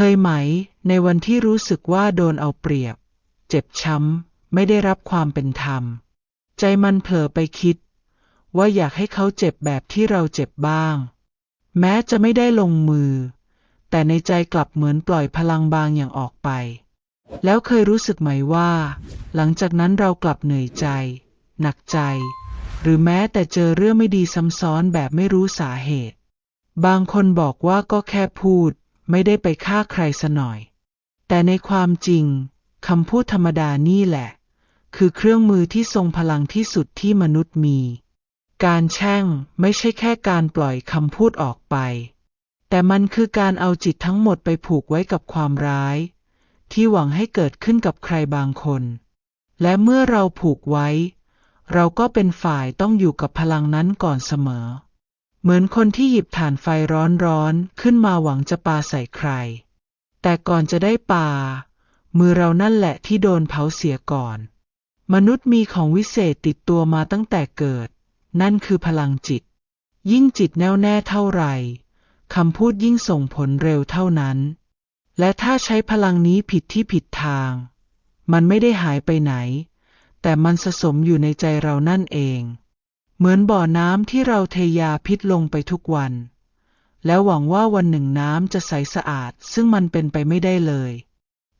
เคยไหม ในวันที่รู้สึกว่าโดนเอาเปรียบ เจ็บช้ำ ไม่ได้รับความเป็นธรรม ใจมันเผลอไปคิด ว่าอยากให้เขาเจ็บแบบที่เราเจ็บบ้าง แม้จะไม่ได้ลงมือ แต่ในใจกลับเหมือนปล่อยพลังบางอย่างออกไป แล้วเคยรู้สึกไหมว่า หลังจากนั้นเรากลับเหนื่อยใจ หนักใจ หรือแม้แต่เจอเรื่องไม่ดีซ้ำซ้อนแบบไม่รู้สาเหตุ บางคนบอกว่าก็แค่พูด ไม่ได้ไปฆ่าใครซะหน่อย แต่ในความจริงคำพูดธรรมดานี่แหละ คือเครื่องมือที่ทรงพลังที่สุดที่มนุษย์มี การแช่งไม่ใช่แค่การปล่อยคำพูดออกไป แต่มันคือการเอาจิตทั้งหมดไปผูกไว้กับความร้าย ที่หวังให้เกิดขึ้นกับใครบางคน และเมื่อเราผูกไว้ เราก็เป็นฝ่ายต้องอยู่กับพลังนั้นก่อนเสมอ เหมือนคนที่หยิบถ่านไฟร้อนๆขึ้นมาหวังจะปาใส่ใคร แต่ก่อนจะได้ปา มือเรานั่นแหละที่โดนเผาเสียก่อน มนุษย์มีของวิเศษติดตัวมาตั้งแต่เกิด นั่นคือพลังจิต ยิ่งจิตแน่วแน่เท่าไหร่คำพูดยิ่งส่งผลเร็วเท่านั้น และถ้าใช้พลังนี้ผิดที่ผิดทาง มันไม่ได้หายไปไหน แต่มันสะสมอยู่ในใจเรานั่นเอง เหมือนบ่อน้ำที่เราเทยาพิษลงไปทุกวัน แล้วหวังว่าวันหนึ่งน้ำจะใสสะอาด ซึ่งมันเป็นไปไม่ได้เลย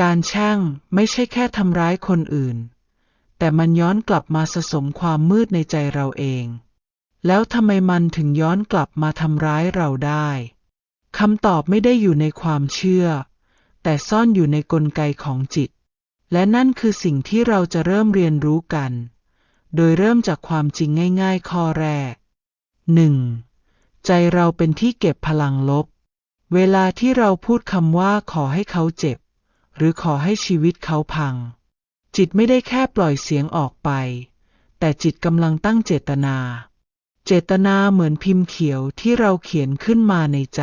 การแช่งไม่ใช่แค่ทำร้ายคนอื่น แต่มันย้อนกลับมาสะสมความมืดในใจเราเอง แล้วทำไมมันถึงย้อนกลับมาทำร้ายเราได้คำตอบไม่ได้อยู่ในความเชื่อ แต่ซ่อนอยู่ในกลไกของจิต และนั่นคือสิ่งที่เราจะเริ่มเรียนรู้กัน โดยเริ่มจากความจริงง่าย ๆ ข้อแรก 1. ใจเราเป็นที่เก็บพลังลบ เวลาที่เราพูดคำว่าขอให้เขาเจ็บ หรือขอให้ชีวิตเขาพัง จิตไม่ได้แค่ปล่อยเสียงออกไป แต่จิตกำลังตั้งเจตนา เจตนาเหมือนพิมพ์เขียวที่เราเขียนขึ้นมาในใจ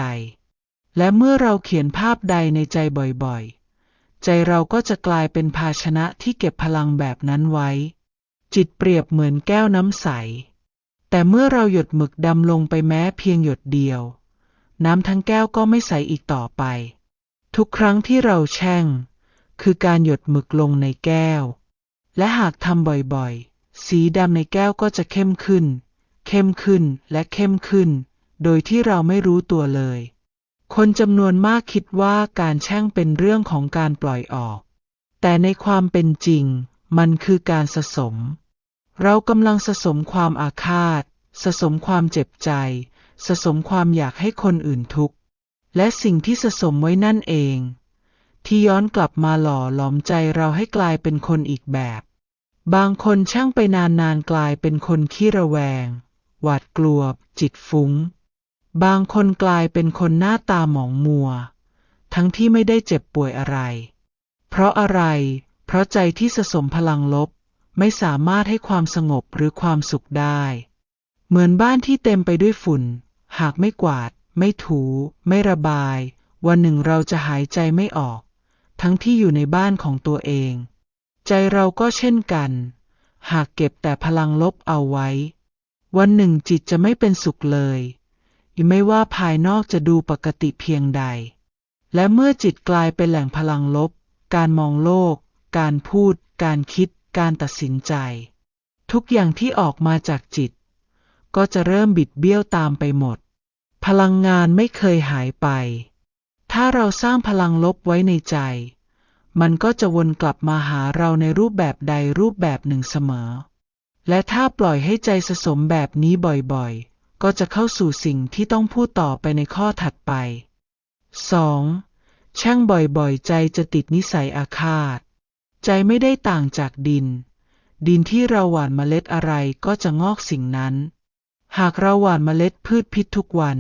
และเมื่อเราเขียนภาพใดในใจบ่อยๆ ใจเราก็จะกลายเป็นภาชนะที่เก็บพลังแบบนั้นไว้ จิตเปรียบเหมือนแก้วน้ำใส แต่เมื่อเราหยดหมึกดำลงไปแม้เพียงหยดเดียว น้ำทั้งแก้วก็ไม่ใสอีกต่อไป ทุกครั้งที่เราแช่ง คือการหยดหมึกลงในแก้ว และหากทำบ่อยๆ สีดำในแก้วก็จะเข้มขึ้น เข้มขึ้นและเข้มขึ้น โดยที่เราไม่รู้ตัวเลย คนจำนวนมากคิดว่าการแช่งเป็นเรื่องของการปล่อยออก แต่ในความเป็นจริง มันคือการสะสม เรากำลังสะสมความอาฆาต สะสมความเจ็บใจ สะสมความอยากให้คนอื่นทุกข์ และสิ่งที่สะสมไว้นั่นเอง ที่ย้อนกลับมาหล่อหลอมใจเราให้กลายเป็นคนอีกแบบ บางคนช่างไปนานๆกลายเป็นคนขี้ระแวง หวาดกลัว จิตฟุง้ง บางคนกลายเป็นคนหน้าตาหมองมัว ทั้งที่ไม่ได้เจ็บป่วยอะไร เพราะอะไร เพราะใจที่สะสมพลังลบไม่สามารถให้ความสงบหรือความสุขได้ เหมือนบ้านที่เต็มไปด้วยฝุ่น หากไม่กวาด ไม่ถู ไม่ระบาย วันหนึ่งเราจะหายใจไม่ออก ทั้งที่อยู่ในบ้านของตัวเอง ใจเราก็เช่นกัน หากเก็บแต่พลังลบเอาไว้ วันหนึ่งจิตจะไม่เป็นสุขเลยไม่ว่าภายนอกจะดูปกติเพียงใด และเมื่อจิตกลายเป็นแหล่งพลังลบ การมองโลก การพูด การคิด การตัดสินใจ ทุกอย่างที่ออกมาจากจิต ก็จะเริ่มบิดเบี้ยวตามไปหมด พลังงานไม่เคยหายไป ถ้าเราสร้างพลังลบไว้ในใจ มันก็จะวนกลับมาหาเราในรูปแบบใดรูปแบบหนึ่งเสมอ และถ้าปล่อยให้ใจสะสมแบบนี้บ่อยๆ ก็จะเข้าสู่สิ่งที่ต้องพูดต่อไปในข้อถัดไป 2. ช่างบ่อยๆ ใจจะติดนิสัยอาฆาต ใจไม่ได้ต่างจากดิน ดินที่เราหว่านเมล็ดอะไรก็จะงอกสิ่งนั้น หากเราหว่านเมล็ดพืชพิษทุกวัน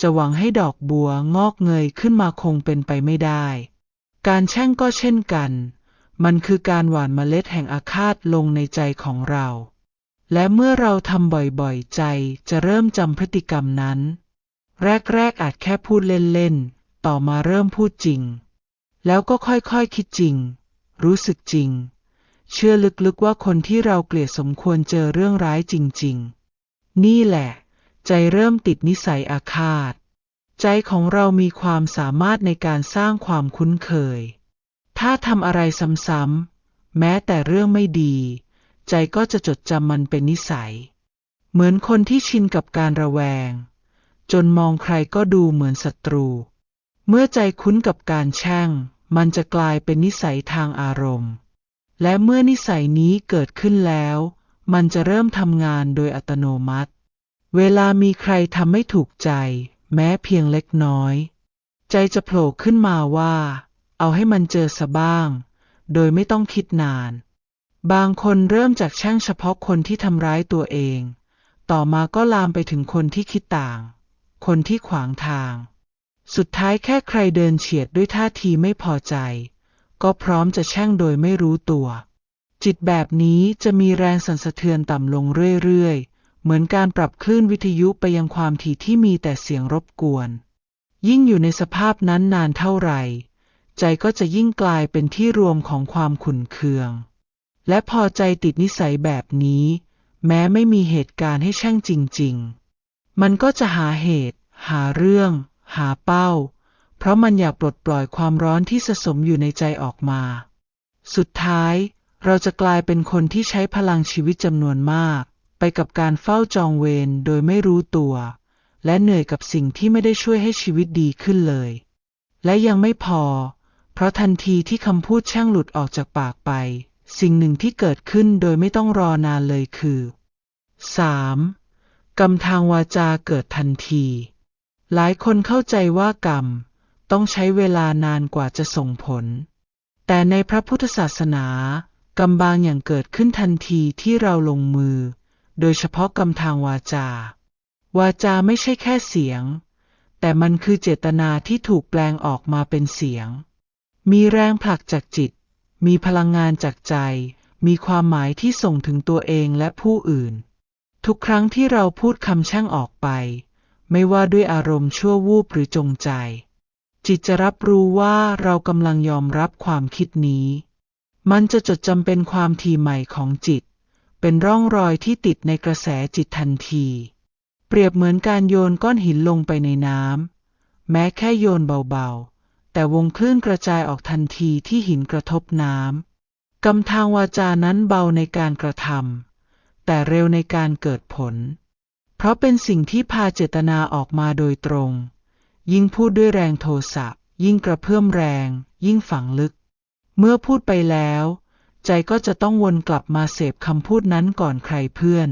จะหวังให้ดอกบัวงอกเงยขึ้นมาคงเป็นไปไม่ได้ การแช่งก็เช่นกัน มันคือการหว่านเมล็ดแห่งอาฆาตลงในใจของเรา และเมื่อเราทำบ่อยๆ ใจจะเริ่มจำพฤติกรรมนั้น แรกๆอาจแค่พูดเล่นๆ ต่อมาเริ่มพูดจริงแล้วก็ค่อยๆคคิดจริง รู้สึกจริง เชื่อลึกๆว่าคนที่เราเกลียดสมควรเจอเรื่องร้ายจริง ๆ นี่แหละ ใจเริ่มติดนิสัยอาฆาต ใจของเรามีความสามารถในการสร้างความคุ้นเคย ถ้าทำอะไรซ้ำๆแม้แต่เรื่องไม่ดี ใจก็จะจดจำมันเป็นนิสัย เหมือนคนที่ชินกับการระแวง จนมองใครก็ดูเหมือนศัตรู เมื่อใจคุ้นกับการแช่ง มันจะกลายเป็นนิสัยทางอารมณ์ และเมื่อนิสัยนี้เกิดขึ้นแล้ว มันจะเริ่มทำงานโดยอัตโนมัติ เวลามีใครทำไม่ถูกใจ แม้เพียงเล็กน้อย ใจจะโผล่ขึ้นมาว่า เอาให้มันเจอซะบ้าง โดยไม่ต้องคิดนาน บางคนเริ่มจากแช่งเฉพาะคนที่ทำร้ายตัวเอง ต่อมาก็ลามไปถึงคนที่คิดต่าง คนที่ขวางทาง สุดท้ายแค่ใครเดินเฉียดด้วยท่าทีไม่พอใจ ก็พร้อมจะแช่งโดยไม่รู้ตัว จิตแบบนี้จะมีแรงสั่นสะเทือนต่ำลงเรื่อยๆ เหมือนการปรับคลื่นวิทยุไปยังความถี่ที่มีแต่เสียงรบกวน ยิ่งอยู่ในสภาพนั้นนานเท่าไหร่ ใจก็จะยิ่งกลายเป็นที่รวมของความขุ่นเคือง และพอใจติดนิสัยแบบนี้ แม้ไม่มีเหตุการณ์ให้แช่งจริง ๆ มันก็จะหาเหตุ หาเรื่อง หาเป้า เพราะมันอยากปลดปล่อยความร้อนที่สะสมอยู่ในใจออกมา สุดท้ายเราจะกลายเป็นคนที่ใช้พลังชีวิตจำนวนมาก ไปกับการเฝ้าจองเวรโดยไม่รู้ตัว และเหนื่อยกับสิ่งที่ไม่ได้ช่วยให้ชีวิตดีขึ้นเลย และยังไม่พอ เพราะทันทีที่คำพูดแช่งหลุดออกจากปากไป สิ่งหนึ่งที่เกิดขึ้นโดยไม่ต้องรอนานเลยคือ 3. กรรมทางวาจาเกิดทันที หลายคนเข้าใจว่ากรรม ต้องใช้เวลานานกว่าจะส่งผล แต่ในพระพุทธศาสนากรรมบางอย่างเกิดขึ้นทันทีที่เราลงมือ โดยเฉพาะกรรมทางวาจา วาจาไม่ใช่แค่เสียง แต่มันคือเจตนาที่ถูกแปลงออกมาเป็นเสียง มีแรงผลักจากจิต มีพลังงานจากใจ มีความหมายที่ส่งถึงตัวเองและผู้อื่น ทุกครั้งที่เราพูดคำแช่งออกไป ไม่ว่าด้วยอารมณ์ชั่ววูบหรือจงใจ จิตจะรับรู้ว่าเรากำลังยอมรับความคิดนี้ มันจะจดจำเป็นความทีใหม่ของจิต เป็นร่องรอยที่ติดในกระแสจิตทันที เปรียบเหมือนการโยนก้อนหินลงไปในน้ำแม้แค่โยนเบาๆ แต่วงคลื่นกระจายออกทันทีที่หินกระทบน้ำกำทางวาจานั้นเบาในการกระทำแต่เร็วในการเกิดผล เพราะเป็นสิ่งที่พาเจตนาออกมาโดยตรง ยิ่งพูดด้วยแรงโทสะยิ่งกระเพื่อมแรง ยิ่งฝังลึก เมื่อพูดไปแล้ว ใจก็จะต้องวนกลับมาเสพคำพูดนั้นก่อนใครเพื่อน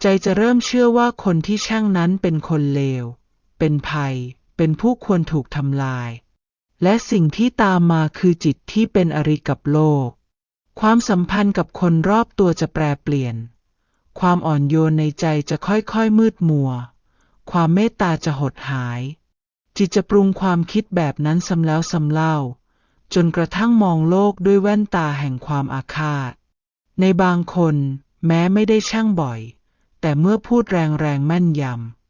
ใจจะเริ่มเชื่อว่าคนที่ช่างนั้นเป็นคนเลว เป็นภัย เป็นผู้ควรถูกทำลาย และสิ่งที่ตามมาคือจิตที่เป็นอริกับโลก ความสัมพันธ์กับคนรอบตัวจะแปรเปลี่ยน ความอ่อนโยนในใจจะค่อยๆมืดมัว ความเมตตาจะหดหาย จิตจะปรุงความคิดแบบนั้นซ้ำแล้วซ้ำเล่า จนกระทั่งมองโลกด้วยแว่นตาแห่งความอาฆาต ในบางคนแม้ไม่ได้ช่างบ่อย แต่เมื่อพูดแรงๆแม่นย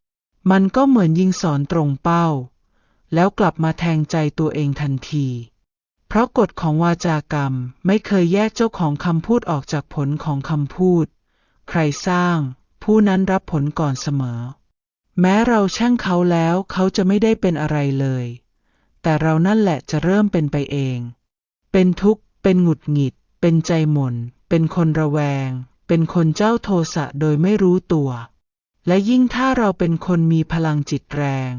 ำ มันก็เหมือนยิงสอนตรงเป้า แล้วกลับมาแทงใจตัวเองทันที เพราะกฎของวาจากรรมไม่เคยแยกเจ้าของคำพูดออกจากผลของคำพูด ใครสร้าง ผู้นั้นรับผลก่อนเสมอ แม้เราแช่งเขาแล้วเขาจะไม่ได้เป็นอะไรเลย แต่เรานั่นแหละจะเริ่มเป็นไปเอง เป็นทุกข์ เป็นหงุดหงิด เป็นใจหม่น เป็นคนระแวง เป็นคนเจ้าโทสะโดยไม่รู้ตัว และยิ่งถ้าเราเป็นคนมีพลังจิตแรง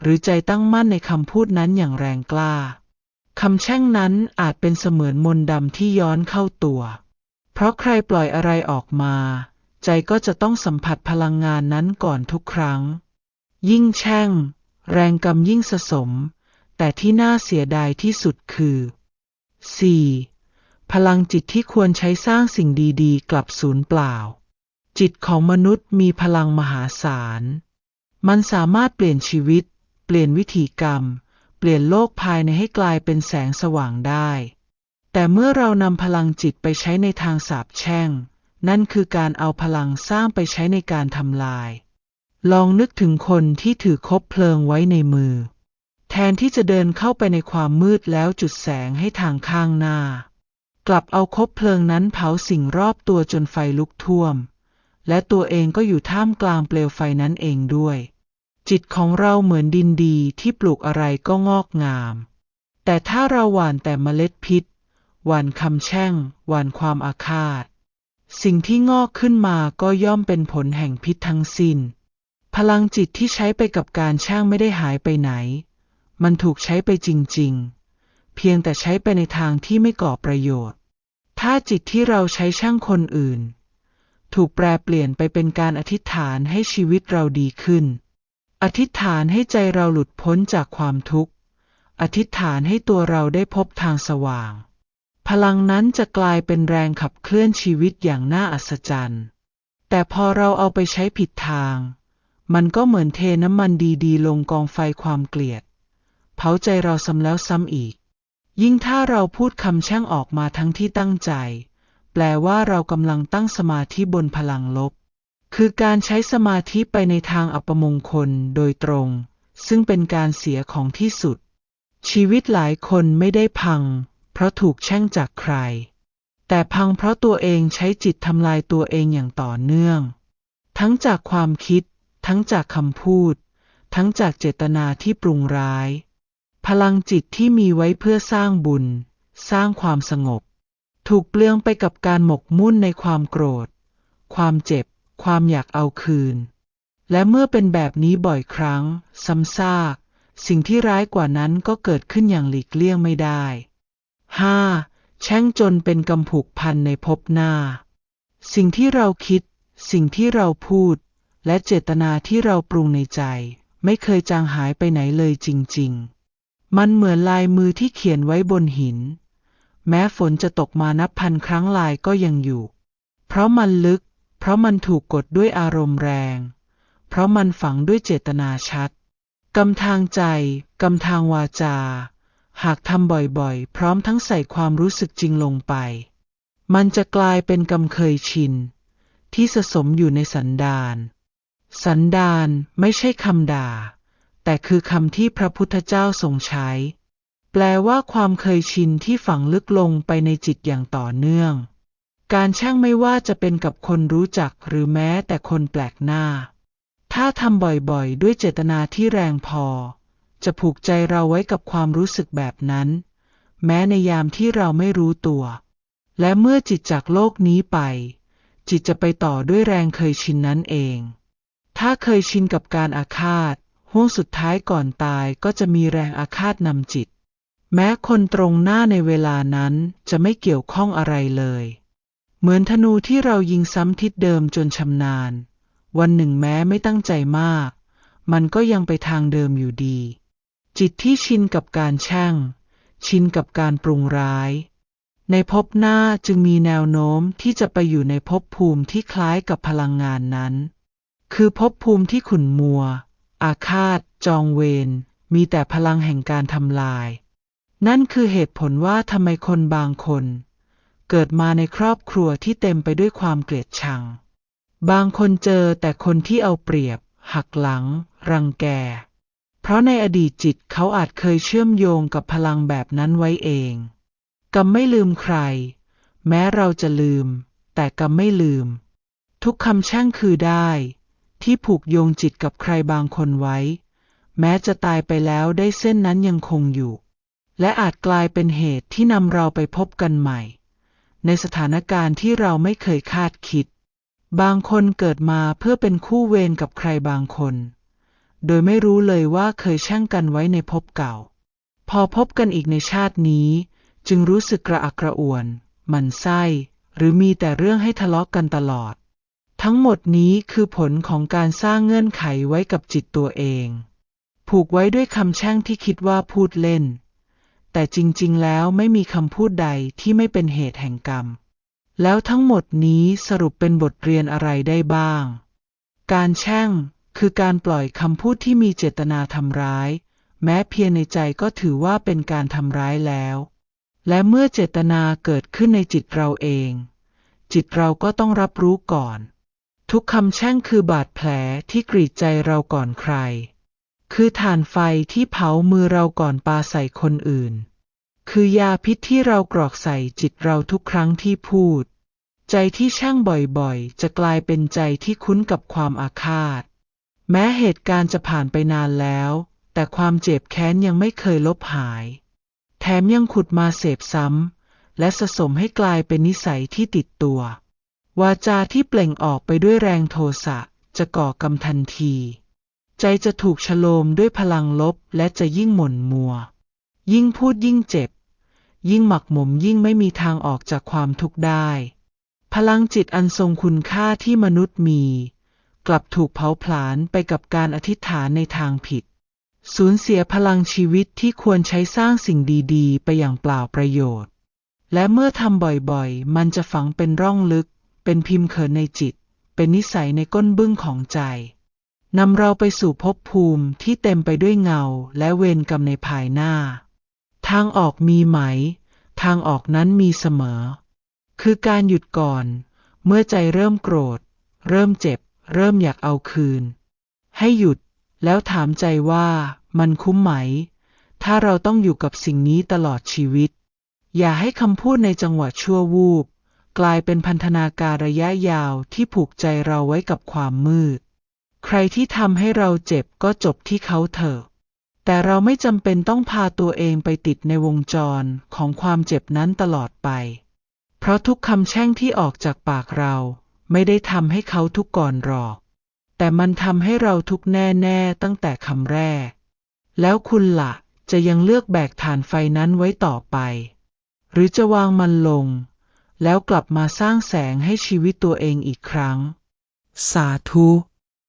หรือใจตั้งมั่นในคำพูดนั้นอย่างแรงกล้าคำแช่งนั้นอาจเป็นเสมือนมนต์ดำที่ย้อนเข้าตัว เพราะใครปล่อยอะไรออกมา ใจก็จะต้องสัมผัสพลังงานนั้นก่อนทุกครั้ง ยิ่งแช่ง แรงกรรมยิ่งสะสม แต่ที่น่าเสียดายที่สุดคือ 4. พลังจิตที่ควรใช้สร้างสิ่งดีๆ กลับสูญเปล่า จิตของมนุษย์มีพลังมหาศาล มันสามารถเปลี่ยนชีวิต เปลี่ยนวิถีกรรม เปลี่ยนโลกภายในให้กลายเป็นแสงสว่างได้ แต่เมื่อเรานำพลังจิตไปใช้ในทางสาบแช่ง นั่นคือการเอาพลังสร้างไปใช้ในการทำลาย ลองนึกถึงคนที่ถือคบเพลิงไว้ในมือ แทนที่จะเดินเข้าไปในความมืดแล้วจุดแสงให้ทางข้างหน้า กลับเอาคบเพลิงนั้นเผาสิ่งรอบตัวจนไฟลุกท่วม และตัวเองก็อยู่ท่ามกลางเปลวไฟนั้นเองด้วย จิตของเราเหมือนดินดีที่ปลูกอะไรก็งอกงาม แต่ถ้าเราหว่านแต่เมล็ดพิษ หวานคำแช่ง หวานความอาฆาต สิ่งที่งอกขึ้นมาก็ย่อมเป็นผลแห่งพิษทั้งสิ้น พลังจิตที่ใช้ไปกับการแช่งไม่ได้หายไปไหน มันถูกใช้ไปจริง ๆ เพียงแต่ใช้ไปในทางที่ไม่ก่อประโยชน์ ถ้าจิตที่เราใช้แช่งคนอื่น ถูกแปลเปลี่ยนไปเป็นการอธิษฐานให้ชีวิตเราดีขึ้น อธิษฐานให้ใจเราหลุดพ้นจากความทุกข์ อธิษฐานให้ตัวเราได้พบทางสว่าง พลังนั้นจะกลายเป็นแรงขับเคลื่อนชีวิตอย่างน่าอัศจรรย์ แต่พอเราเอาไปใช้ผิดทาง มันก็เหมือนเทน้ำมันดีๆ ลงกองไฟความเกลียด เผาใจเราซ้ำแล้วซ้ำอีก ยิ่งถ้าเราพูดคำแช่งออกมาทั้งที่ตั้งใจ แปลว่าเรากำลังตั้งสมาธิบนพลังลบ คือการใช้สมาธิไปในทางอัปมงคลโดยตรง ซึ่งเป็นการเสียของที่สุด ชีวิตหลายคนไม่ได้พัง เพราะถูกแช่งจากใคร แต่พังเพราะตัวเองใช้จิตทำลายตัวเองอย่างต่อเนื่อง ทั้งจากความคิด ทั้งจากคำพูด ทั้งจากเจตนาที่ปรุงร้าย พลังจิตที่มีไว้เพื่อสร้างบุญ สร้างความสงบ ถูกเปลืองไปกับการหมกมุ่นในความโกรธ ความเจ็บ ความอยากเอาคืน และเมื่อเป็นแบบนี้บ่อยครั้ง ซ้ำซาก สิ่งที่ร้ายกว่านั้นก็เกิดขึ้นอย่างหลีกเลี่ยงไม่ได้ 5. แช่งจนเป็นกำผูกพันในภพหน้า สิ่งที่เราคิด สิ่งที่เราพูด และเจตนาที่เราปรุงในใจ ไม่เคยจางหายไปไหนเลยจริง ๆ มันเหมือนลายมือที่เขียนไว้บนหิน แม้ฝนจะตกมานับพันครั้งลายก็ยังอยู่ เพราะมันลึก เพราะมันถูกกดด้วยอารมณ์แรง เพราะมันฝังด้วยเจตนาชัดกำทางใจกำทางวาจา หากทำบ่อยๆ พร้อมทั้งใส่ความรู้สึกจริงลงไป มันจะกลายเป็นกำเคยชิน ที่สะสมอยู่ในสันดาน สันดานไม่ใช่คำด่า แต่คือคำที่พระพุทธเจ้าทรงใช้ แปลว่าความเคยชินที่ฝังลึกลงไปในจิตอย่างต่อเนื่อง การแช่งไม่ว่าจะเป็นกับคนรู้จักหรือแม้แต่คนแปลกหน้า ถ้าทำบ่อยๆ ด้วยเจตนาที่แรงพอ จะผูกใจเราไว้กับความรู้สึกแบบนั้น แม้ในยามที่เราไม่รู้ตัว และเมื่อจิตจากโลกนี้ไป จิตจะไปต่อด้วยแรงเคยชินนั้นเอง ถ้าเคยชินกับการอาฆาตห่วงสุดท้ายก่อนตายก็จะมีแรงอาฆาตนำจิต แม้คนตรงหน้าในเวลานั้นจะไม่เกี่ยวข้องอะไรเลย เหมือนธนูที่เรายิงซ้ำทิศเดิมจนชำนาญ วันหนึ่งแม้ไม่ตั้งใจมาก มันก็ยังไปทางเดิมอยู่ดี จิตที่ชินกับการแช่ง ชินกับการปรุงร้าย ในภพหน้าจึงมีแนวโน้มที่จะไปอยู่ในภพภูมิที่คล้ายกับพลังงานนั้น คือภพภูมิที่ขุ่นมัว อาฆาต จองเวร มีแต่พลังแห่งการทำลาย นั่นคือเหตุผลว่าทำไมคนบางคน เกิดมาในครอบครัวที่เต็มไปด้วยความเกลียดชัง บางคนเจอแต่คนที่เอาเปรียบ หักหลัง รังแก เพราะในอดีตจิตเขาอาจเคยเชื่อมโยงกับพลังแบบนั้นไว้เองกรรมไม่ลืมใคร แม้เราจะลืม แต่กรรมไม่ลืม ทุกคำแช่งคือได้ ที่ผูกโยงจิตกับใครบางคนไว้ แม้จะตายไปแล้วได้เส้นนั้นยังคงอยู่ และอาจกลายเป็นเหตุที่นำเราไปพบกันใหม่ ในสถานการณ์ที่เราไม่เคยคาดคิด บางคนเกิดมาเพื่อเป็นคู่เวรกับใครบางคน โดยไม่รู้เลยว่าเคยแช่งกันไว้ในภพเก่า พอพบกันอีกในชาตินี้ จึงรู้สึกกระอักกระอ่วนหมันไส้ หรือมีแต่เรื่องให้ทะเลาะกกันตลอด ทั้งหมดนี้คือผลของการสร้างเงื่อนไขไว้กับจิตตัวเอง ผูกไว้ด้วยคำแช่งที่คิดว่าพูดเล่น แต่จริงๆแล้วไม่มีคำพูดใดที่ไม่เป็นเหตุแห่งกรรม แล้วทั้งหมดนี้สรุปเป็นบทเรียนอะไรได้บ้าง การแช่ง คือการปล่อยคำพูดที่มีเจตนาทำร้าย แม้เพียงในใจก็ถือว่าเป็นการทำร้ายแล้ว และเมื่อเจตนาเกิดขึ้นในจิตเราเอง จิตเราก็ต้องรับรู้ก่อน ทุกคำแช่งคือบาดแผลที่กรีดใจเราก่อนใคร คือฐานไฟที่เผามือเราก่อนปาใส่คนอื่น คือยาพิษที่เรากรอกใส่จิตเราทุกครั้งที่พูด ใจที่ช่างบ่อยๆ จะกลายเป็นใจที่คุ้นกับความอาฆาต แม้เหตุการณ์จะผ่านไปนานแล้ว แต่ความเจ็บแค้นยังไม่เคยลบหาย แถมยังขุดมาเสพซ้ำ และสะสมให้กลายเป็นนิสัยที่ติดตัว วาจาที่เปล่งออกไปด้วยแรงโทสะจะก่อกรรมทันที ใจจะถูกฉโลมด้วยพลังลบและจะยิ่งหม่นมัว ยิ่งพูดยิ่งเจ็บ ยิ่งหมักหมมยิ่งไม่มีทางออกจากความทุกข์ได้ พลังจิตอันทรงคุณค่าที่มนุษย์มี กลับถูกเผาผลาญไปกับการอธิษฐานในทางผิด สูญเสียพลังชีวิตที่ควรใช้สร้างสิ่งดีๆ ไปอย่างเปล่าประโยชน์ และเมื่อทำบ่อยๆ มันจะฝังเป็นร่องลึก เป็นพิมพ์เขินในจิต เป็นนิสัยในก้นบึ้งของใจนำเราไปสู่ภพภูมิที่เต็มไปด้วยเงาและเวรกรรมในภายหน้า ทางออกมีไหม ทางออกนั้นมีเสมอ คือการหยุดก่อน เมื่อใจเริ่มโกรธ เริ่มเจ็บ เริ่มอยากเอาคืน ให้หยุดแล้วถามใจว่ามันคุ้มไหม ถ้าเราต้องอยู่กับสิ่งนี้ตลอดชีวิต อย่าให้คำพูดในจังหวะชั่ววูบ กลายเป็นพันธนาการระยะยาวที่ผูกใจเราไว้กับความมืด ใครที่ทำให้เราเจ็บก็จบที่เขาเถอะ แต่เราไม่จำเป็นต้องพาตัวเองไปติดในวงจรของความเจ็บนั้นตลอดไป เพราะทุกคำแช่งที่ออกจากปากเรา ไม่ได้ทำให้เขาทุกข์ก่อนหรอก แต่มันทำให้เราทุกข์แน่ๆตั้งแต่คำแรก แล้วคุณละ่ะ จะยังเลือกแบกฐานไฟนั้นไว้ต่อไป หรือจะวางมันลง แล้วกลับมาสร้างแสงให้ชีวิตตัวเองอีกครั้ง สาธุ